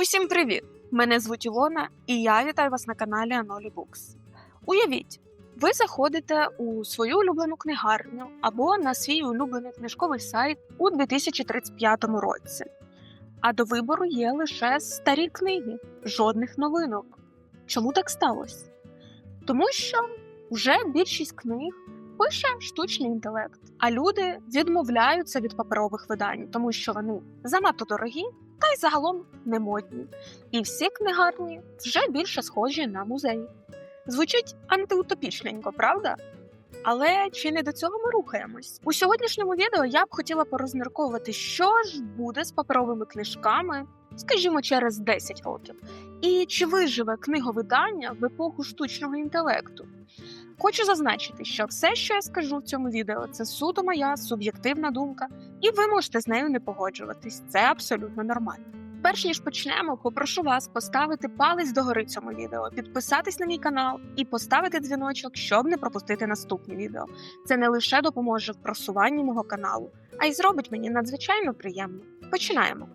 Усім привіт! Мене звуть Ілона, і я вітаю вас на каналі Anoli Books. Уявіть, ви заходите у свою улюблену книгарню або на свій улюблений книжковий сайт у 2035 році. А до вибору є лише старі книги, жодних новинок. Чому так сталося? Тому що вже більшість книг пише штучний інтелект, а люди відмовляються від паперових видань, тому що вони занадто дорогі та й загалом не модні. І всі книгарні вже більше схожі на музеї. Звучить антиутопічненько, правда? Але чи не до цього ми рухаємось? У сьогоднішньому відео я б хотіла порозмірковувати, що ж буде з паперовими книжками, скажімо, через 10 років, і чи виживе книговидання в епоху штучного інтелекту. Хочу зазначити, що все, що я скажу в цьому відео, це суто моя суб'єктивна думка, і ви можете з нею не погоджуватись. Це абсолютно нормально. Перш ніж почнемо, попрошу вас поставити палець догори цьому відео, підписатись на мій канал і поставити дзвіночок, щоб не пропустити наступні відео. Це не лише допоможе в просуванні мого каналу, а й зробить мені надзвичайно приємно. Починаємо.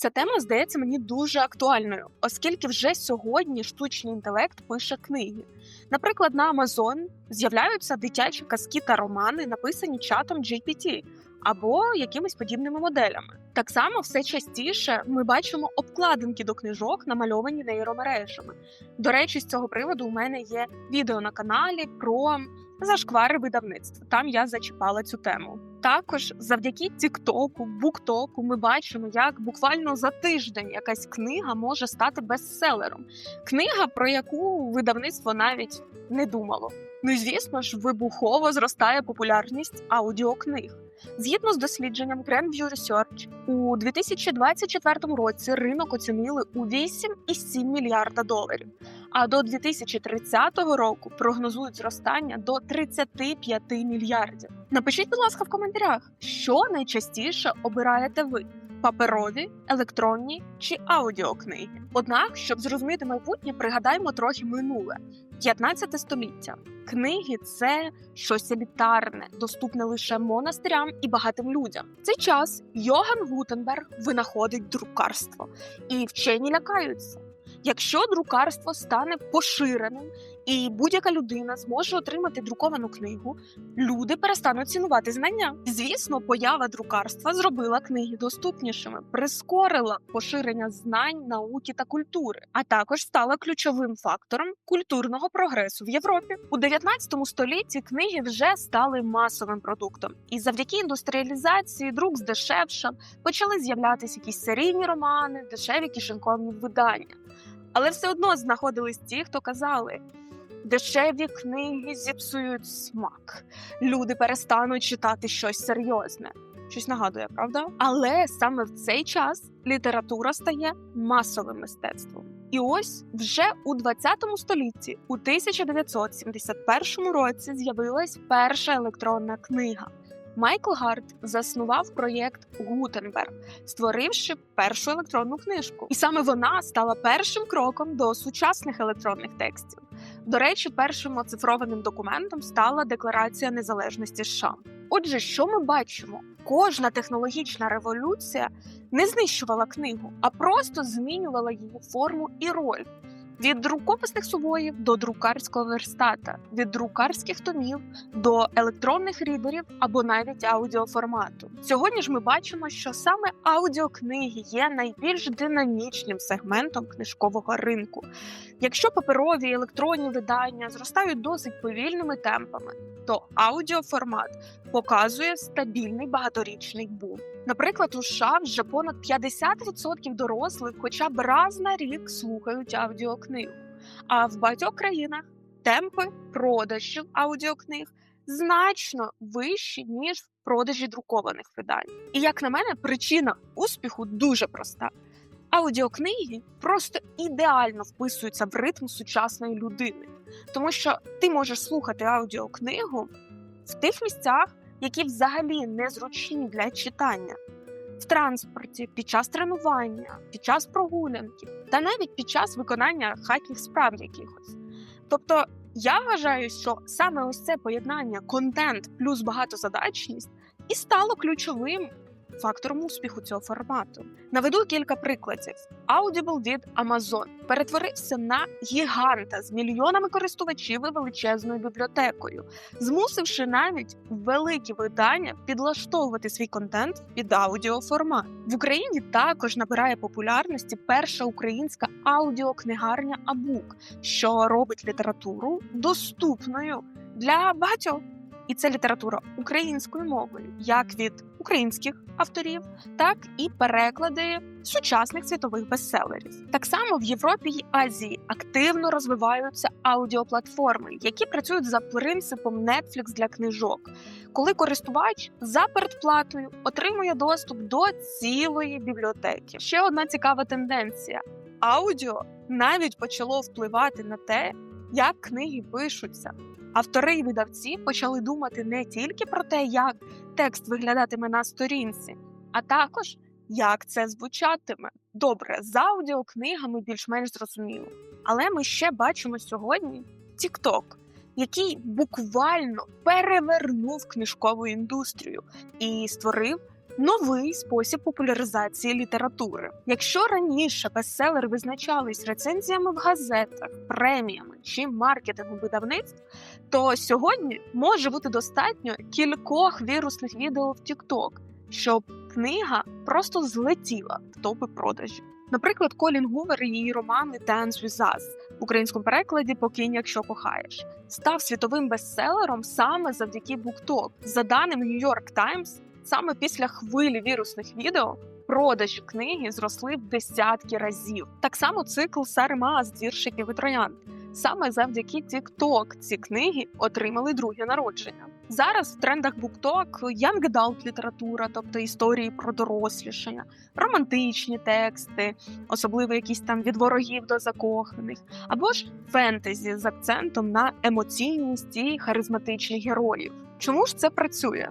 Ця тема здається мені дуже актуальною, оскільки вже сьогодні штучний інтелект пише книги. Наприклад, на Amazon з'являються дитячі казки та романи, написані чатом GPT або якимись подібними моделями. Так само все частіше ми бачимо обкладинки до книжок, намальовані нейромережами. До речі, з цього приводу у мене є відео на каналі про зашквари видавництв. Там я зачіпала цю тему. Також завдяки Тіктоку, Буктоку ми бачимо, як буквально за тиждень якась книга може стати бестселером. Книга, про яку видавництво навіть не думало. Ну і звісно ж, вибухово зростає популярність аудіокниг. Згідно з дослідженням Grandview Research, у 2024 році ринок оцінили у 8,7 мільярда доларів. А до 2030 року прогнозують зростання до 35 мільярдів. Напишіть, будь ласка, в коментарях, що найчастіше обираєте ви: паперові, електронні чи аудіокниги. Однак, щоб зрозуміти майбутнє, пригадаймо трохи минуле. 15 століття. Книги це щось елітарне, доступне лише монастирям і багатим людям. В цей час Йоган Гутенберг винаходить друкарство, і вчені лякаються. Якщо друкарство стане поширеним і будь-яка людина зможе отримати друковану книгу, люди перестануть цінувати знання. Звісно, поява друкарства зробила книги доступнішими, прискорила поширення знань, науки та культури, а також стала ключовим фактором культурного прогресу в Європі. У 19 столітті книги вже стали масовим продуктом, і завдяки індустріалізації друк здешевшав, почали з'являтися якісь серійні романи, дешеві кишеньковні видання. Але все одно знаходились ті, хто казали. Дешеві книги зіпсують смак. Люди перестануть читати щось серйозне. Щось нагадує, правда? Але саме в цей час література стає масовим мистецтвом. І ось вже у 20 столітті, у 1971 році, з'явилась перша електронна книга. Майкл Гарт заснував проєкт Гутенберг, створивши першу електронну книжку. І саме вона стала першим кроком до сучасних електронних текстів. До речі, першим оцифрованим документом стала Декларація незалежності США. Отже, що ми бачимо? Кожна технологічна революція не знищувала книгу, а просто змінювала її форму і роль. Від рукописних сувоїв до друкарського верстата, від друкарських томів до електронних рідерів або навіть аудіоформату. Сьогодні ж ми бачимо, що саме аудіокниги є найбільш динамічним сегментом книжкового ринку. Якщо паперові електронні видання зростають досить повільними темпами, то аудіоформат показує стабільний багаторічний бум. Наприклад, у США вже понад 50% дорослих, хоча б раз на рік слухають аудіокнигу. А в багатьох країнах темпи продажів аудіокниг значно вищі ніж в продажі друкованих видань. І як на мене, причина успіху дуже проста. Аудіокниги просто ідеально вписуються в ритм сучасної людини, тому що ти можеш слухати аудіокнигу в тих місцях, які взагалі незручні для читання. В транспорті, під час тренування, під час прогулянки та навіть під час виконання хатніх справ якихось. Тобто я вважаю, що саме ось це поєднання контент плюс багатозадачність і стало ключовим фактором успіху цього формату. Наведу кілька прикладів. Audible від Amazon перетворився на гіганта з мільйонами користувачів і величезною бібліотекою, змусивши навіть великі видання підлаштовувати свій контент під аудіоформат. В Україні також набирає популярності перша українська аудіокнигарня Абук, що робить літературу доступною для багатьох. І це література українською мовою, як від українських авторів, так і переклади сучасних світових бестселерів. Так само в Європі й Азії активно розвиваються аудіоплатформи, які працюють за принципом Netflix для книжок, коли користувач за передплатою отримує доступ до цілої бібліотеки. Ще одна цікава тенденція: аудіо навіть почало впливати на те, як книги пишуться. Автори і видавці почали думати не тільки про те, як текст виглядатиме на сторінці, а також як це звучатиме. Добре, з аудіокнигами більш-менш зрозуміло. Але ми ще бачимо сьогодні TikTok, який буквально перевернув книжкову індустрію і створив новий спосіб популяризації літератури. Якщо раніше бестселери визначались рецензіями в газетах, преміями чи маркетингом видавництв, то сьогодні може бути достатньо кількох вірусних відео в TikTok, щоб книга просто злетіла в топи продажів. Наприклад, Колін Гувер і її романи Dance with Us в українському перекладі Покинь, якщо кохаєш, став світовим бестселером саме завдяки BookTok. За даними New York Times, саме після хвилі вірусних відео продажі книги зросли в десятки разів. Так само цикл Сари Маас «Двіршиків і троянд». Саме завдяки TikTok ці книги отримали друге народження. Зараз в трендах BookTok young adult література, тобто історії про дорослішання, романтичні тексти, особливо якісь там від ворогів до закоханих, або ж фентезі з акцентом на емоційність і харизматичних героїв. Чому ж це працює?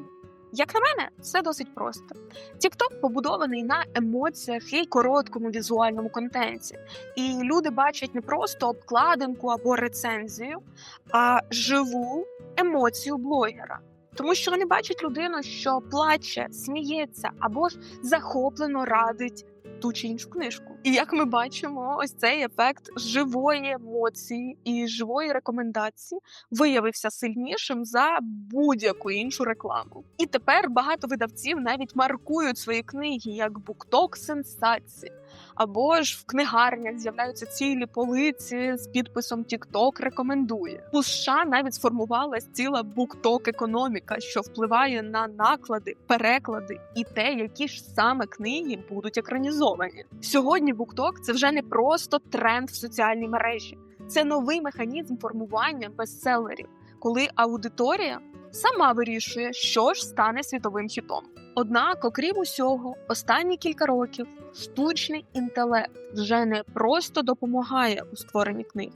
Як на мене, все досить просто. TikTok побудований на емоціях і короткому візуальному контенті. І люди бачать не просто обкладинку або рецензію, а живу емоцію блогера. Тому що вони бачать людину, що плаче, сміється або ж захоплено радить ту чи іншу книжку. І як ми бачимо, ось цей ефект живої емоції і живої рекомендації виявився сильнішим за будь-яку іншу рекламу. І тепер багато видавців навіть маркують свої книги як букток сенсації. Або ж в книгарнях з'являються цілі полиці з підписом TikTok рекомендує. У США навіть сформувалась ціла букток економіка, що впливає на наклади, переклади і те, які ж саме книги будуть екранізовані. Сьогодні букток це вже не просто тренд в соціальній мережі, це новий механізм формування бестселерів, коли аудиторія сама вирішує, що ж стане світовим хітом. Однак, окрім усього, останні кілька років штучний інтелект вже не просто допомагає у створенні книг,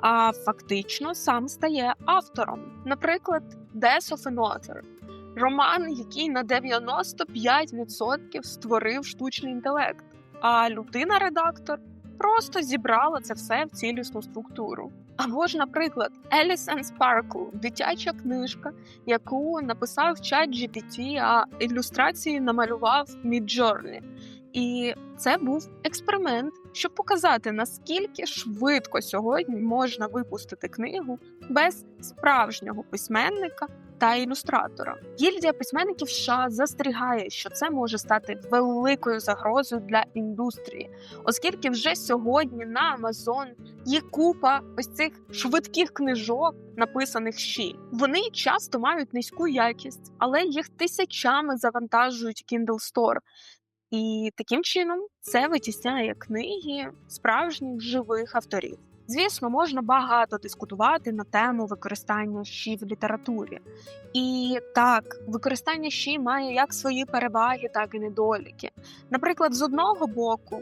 а фактично сам стає автором. Наприклад, Death of an Author – роман, який на 95% створив штучний інтелект, а людина-редактор просто зібрала це все в цілісну структуру. Або ж, наприклад, Alice and Sparkle – дитяча книжка, яку написав чат GPT, а ілюстрації намалював Midjourney. І це був експеримент, щоб показати, наскільки швидко сьогодні можна випустити книгу без справжнього письменника та ілюстратора. Гільдія письменників США застерігає, що це може стати великою загрозою для індустрії, оскільки вже сьогодні на Amazon є купа ось цих швидких книжок, написаних щі. Вони часто мають низьку якість, але їх тисячами завантажують Kindle Store. І таким чином це витісняє книги справжніх живих авторів. Звісно, можна багато дискутувати на тему використання щі в літературі. І так, використання щі має як свої переваги, так і недоліки. Наприклад, з одного боку,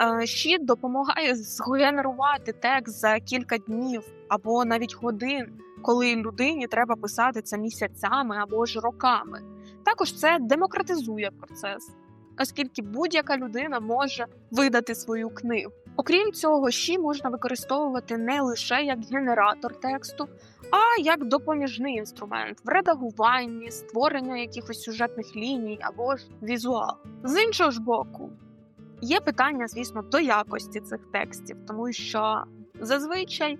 е, щит допомагає згенерувати текст за кілька днів або навіть годин, коли людині треба писати це місяцями або ж роками. Також це демократизує процес оскільки будь-яка людина може видати свою книгу. Окрім цього, ші можна використовувати не лише як генератор тексту, а як допоміжний інструмент в редагуванні, створенні якихось сюжетних ліній або ж візуал. З іншого ж боку, є питання, звісно, до якості цих текстів, тому що зазвичай.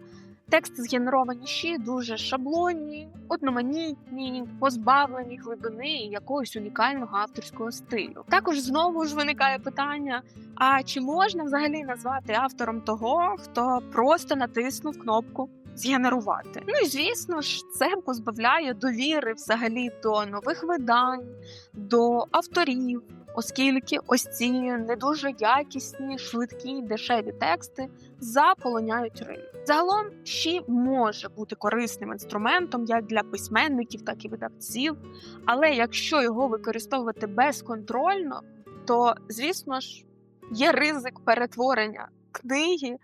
Тексти згенеровані ще дуже шаблонні, одноманітні, позбавлені глибини і якогось унікального авторського стилю. Також знову ж виникає питання: а чи можна взагалі назвати автором того, хто просто натиснув кнопку згенерувати? Ну і звісно ж, це позбавляє довіри взагалі до нових видань, до авторів. Оскільки ось ці не дуже якісні, швидкі, дешеві тексти заполоняють ринок. Загалом ще може бути корисним інструментом як для письменників, так і видавців. Але якщо його використовувати безконтрольно, то звісно ж є ризик перетворення книги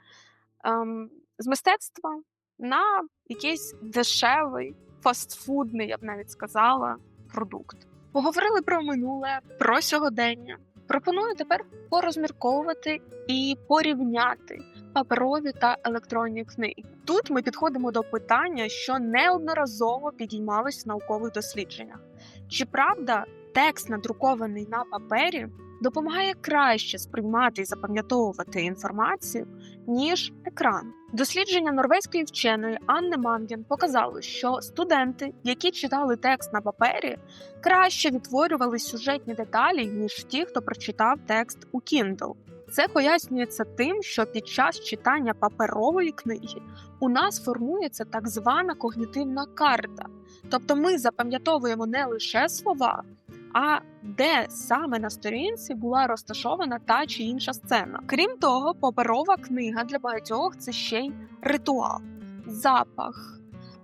ем, з мистецтва на якийсь дешевий, фастфудний, я б навіть сказала, продукт. Поговорили про минуле, про сьогодення. Пропоную тепер порозмірковувати і порівняти паперові та електронні книги. Тут ми підходимо до питання, що неодноразово підіймалось в наукових дослідженнях. Чи правда текст, надрукований на папері, допомагає краще сприймати і запам'ятовувати інформацію, ніж екран? Дослідження норвезької вченої Анни Манген показало, що студенти, які читали текст на папері, краще відтворювали сюжетні деталі, ніж ті, хто прочитав текст у Kindle. Це пояснюється тим, що під час читання паперової книги у нас формується так звана когнітивна карта. Тобто ми запам'ятовуємо не лише слова, а де саме на сторінці була розташована та чи інша сцена. Крім того, паперова книга для багатьох це ще й ритуал, запах,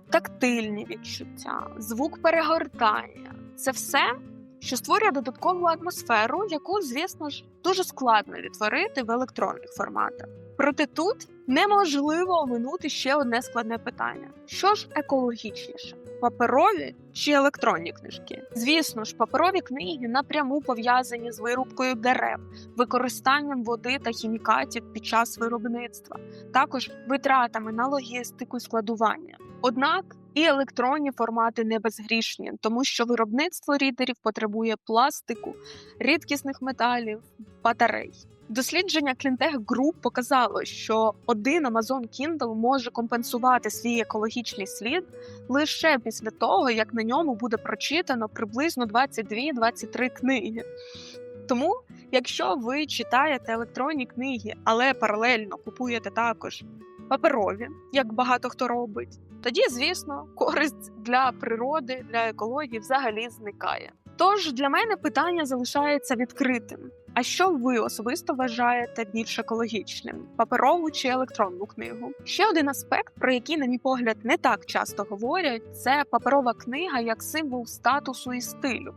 тактильні відчуття, звук перегортання це все, що створює додаткову атмосферу, яку, звісно ж, дуже складно відтворити в електронних форматах. Проте тут неможливо оминути ще одне складне питання: що ж екологічніше? Паперові чи електронні книжки? Звісно ж, паперові книги напряму пов'язані з вирубкою дерев, використанням води та хімікатів під час виробництва, також витратами на логістику складування. Однак і електронні формати не безгрішні, тому що виробництво рідерів потребує пластику, рідкісних металів, батарей. Дослідження Cleantech Group показало, що один Amazon Kindle може компенсувати свій екологічний слід лише після того, як на ньому буде прочитано приблизно 22-23 книги. Тому, якщо ви читаєте електронні книги, але паралельно купуєте також паперові, як багато хто робить, тоді, звісно, користь для природи, для екології взагалі зникає. Тож для мене питання залишається відкритим. А що ви особисто вважаєте більш екологічним паперову чи електронну книгу? Ще один аспект, про який, на мій погляд, не так часто говорять, це паперова книга як символ статусу і стилю.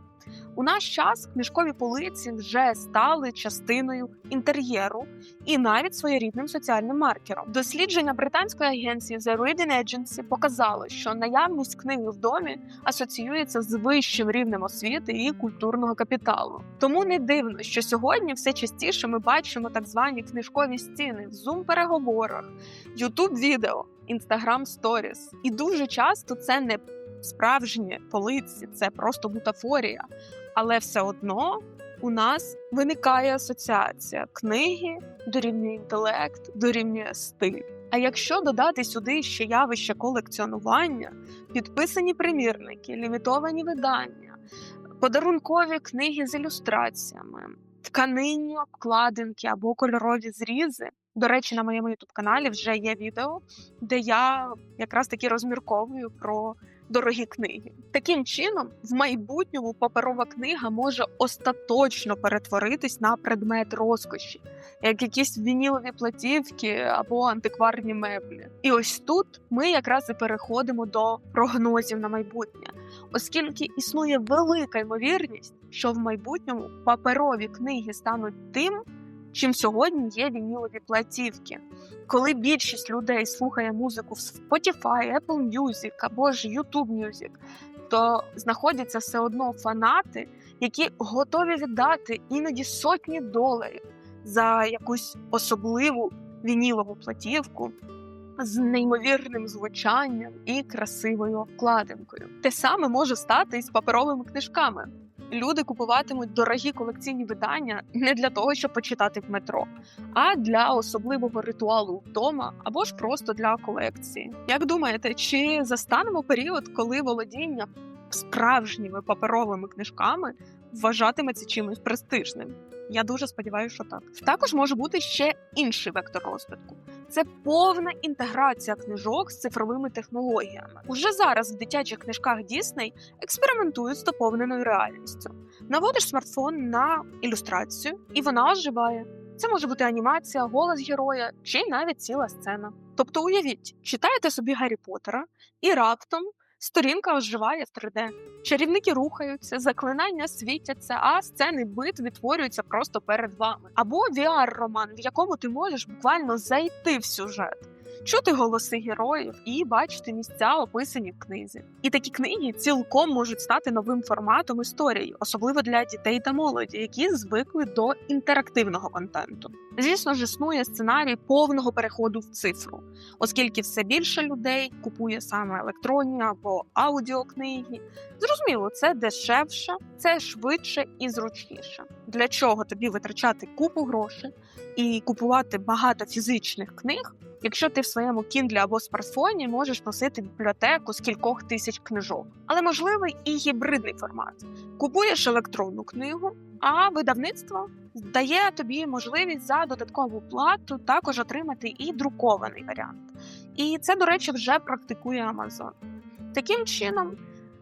У наш час книжкові полиці вже стали частиною інтер'єру і навіть своєрідним соціальним маркером. Дослідження британської агенції The Reading Agency показало, що наявність книги в домі асоціюється з вищим рівнем освіти і культурного капіталу. Тому не дивно, що сьогодні все частіше ми бачимо так звані книжкові стіни в зум-переговорах, ютуб-відео, інстаграм сторіс. І дуже часто це не справжні полиці, це просто бутафорія. Але все одно у нас виникає асоціація книги дорівнює інтелект, дорівнює стиль. А якщо додати сюди ще явище колекціонування, підписані примірники, лімітовані видання, подарункові книги з ілюстраціями, тканинні обкладинки або кольорові зрізи. До речі, на моєму ютуб каналі вже є відео, де я якраз таки розмірковую про дорогі книги. Таким чином, в майбутньому паперова книга може остаточно перетворитись на предмет розкоші, як якісь вінілові платівки або антикварні меблі. І ось тут ми якраз і переходимо до прогнозів на майбутнє, оскільки існує велика ймовірність, що в майбутньому паперові книги стануть тим. Чим сьогодні є вінілові платівки, коли більшість людей слухає музику в Spotify, Apple Music або ж YouTube Music, то знаходяться все одно фанати, які готові віддати іноді сотні доларів за якусь особливу вінілову платівку, з неймовірним звучанням і красивою обкладинкою. Те саме може стати і з паперовими книжками. Люди купуватимуть дорогі колекційні видання не для того, щоб почитати в метро, а для особливого ритуалу вдома або ж просто для колекції. Як думаєте, чи застанемо період, коли володіння справжніми паперовими книжками вважатиметься чимось престижним? Я дуже сподіваюся, що так. Також може бути ще інший вектор розвитку. Це повна інтеграція книжок з цифровими технологіями. Уже зараз в дитячих книжках Дісней експериментують з доповненою реальністю. Наводиш смартфон на ілюстрацію, і вона оживає. Це може бути анімація, голос героя чи навіть ціла сцена. Тобто, уявіть, читаєте собі Гаррі Поттера, і раптом сторінка оживає в 3D. Чарівники рухаються, заклинання світяться, а сцени бит відтворюються просто перед вами. Або VR-роман, в якому ти можеш буквально зайти в сюжет, чути голоси героїв і бачити місця, описані в книзі. І такі книги цілком можуть стати новим форматом історії, особливо для дітей та молоді, які звикли до інтерактивного контенту. Звісно ж, існує сценарій повного переходу в цифру, оскільки все більше людей купує саме електронні або аудіокниги. Зрозуміло, це дешевше, це швидше і зручніше. Для чого тобі витрачати купу грошей і купувати багато фізичних книг, якщо ти в своєму Kindle або смартфоні можеш носити бібліотеку з кількох тисяч книжок. Але можливий і гібридний формат. Купуєш електронну книгу, а видавництво дає тобі можливість за додаткову плату також отримати і друкований варіант. І це, до речі, вже практикує Amazon. Таким чином,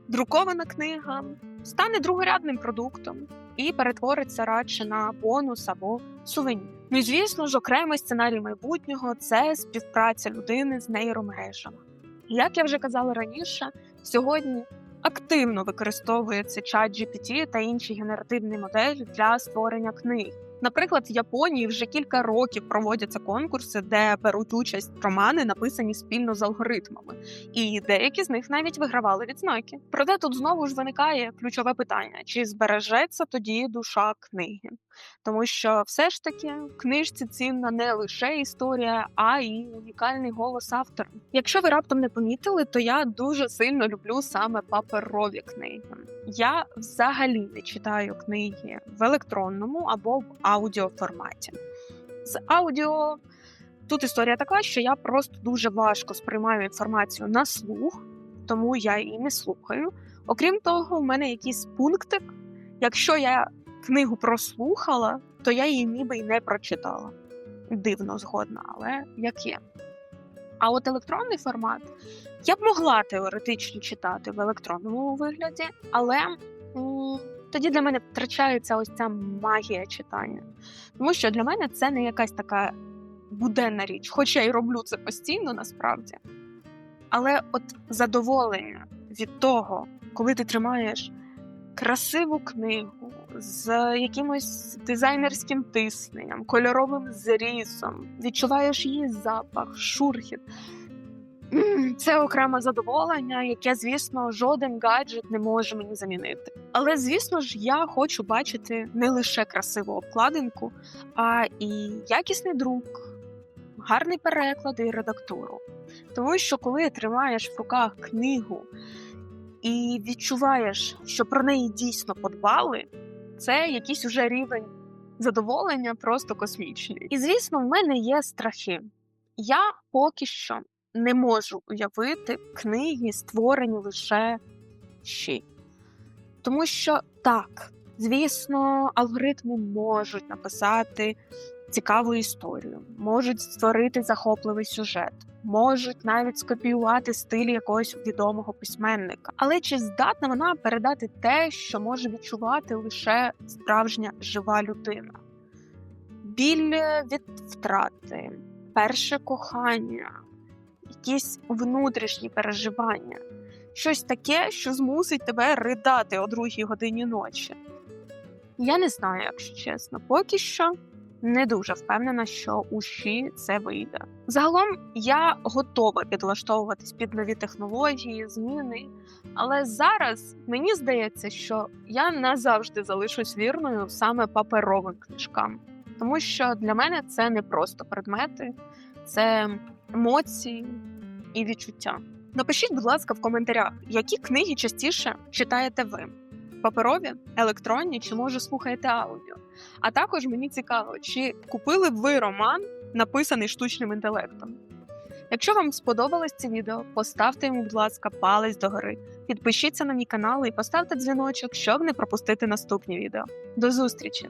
друкована книга стане другорядним продуктом і перетвориться радше на бонус або сувенір. Ну і звісно ж, окремий сценарій майбутнього це співпраця людини з нейромережами. Як я вже казала раніше, сьогодні активно використовується чат GPT та інші генеративні моделі для створення книг. Наприклад, в Японії вже кілька років проводяться конкурси, де беруть участь романи, написані спільно з алгоритмами, і деякі з них навіть вигравали відзнаки. Проте тут знову ж виникає ключове питання: чи збережеться тоді душа книги? Тому що все ж таки в книжці цінна не лише історія, а й унікальний голос автора. Якщо ви раптом не помітили, то я дуже сильно люблю саме паперові книги. Я взагалі не читаю книги в електронному або в аудіоформаті. З аудіо тут історія така, що я просто дуже важко сприймаю інформацію на слух, тому я її не слухаю. Окрім того, в мене якийсь пунктик. Якщо я книгу прослухала, то я її ніби й не прочитала. Дивно згодна, але як є. А от електронний формат я б могла теоретично читати в електронному вигляді, але тоді для мене втрачається ось ця магія читання. Тому що для мене це не якась така буденна річ, хоча я й роблю це постійно насправді. Але от задоволення від того, коли ти тримаєш красиву книгу з якимось дизайнерським тисненням, кольоровим зрізом, відчуваєш її запах, шурхіт. Це окреме задоволення, яке, звісно, жоден гаджет не може мені замінити. Але, звісно ж, я хочу бачити не лише красиву обкладинку, а і якісний друк, гарний переклад і редактуру. Тому що коли тримаєш в руках книгу і відчуваєш, що про неї дійсно подбали, це якийсь уже рівень задоволення просто космічний. І звісно, в мене є страхи. Я поки що не можу уявити книги, створені лише ще. Тому що так, звісно, алгоритми можуть написати цікаву історію, можуть створити захопливий сюжет, можуть навіть скопіювати стиль якогось відомого письменника. Але чи здатна вона передати те, що може відчувати лише справжня жива людина? Біль від втрати, перше кохання, якісь внутрішні переживання, щось таке, що змусить тебе ридати о другій годині ночі. Я не знаю, якщо чесно, поки що не дуже впевнена, що у ШІ це вийде. Загалом я готова підлаштовуватись під нові технології, зміни, але зараз мені здається, що я назавжди залишусь вірною саме паперовим книжкам, тому що для мене це не просто предмети, це емоції і відчуття. Напишіть, будь ласка, в коментарях, які книги частіше читаєте ви: паперові, електронні чи може слухаєте аудіо. А також мені цікаво, чи купили б ви роман, написаний штучним інтелектом. Якщо вам сподобалось це відео, поставте йому, будь ласка, палець догори, підпишіться на мій канал і поставте дзвіночок, щоб не пропустити наступні відео. До зустрічі!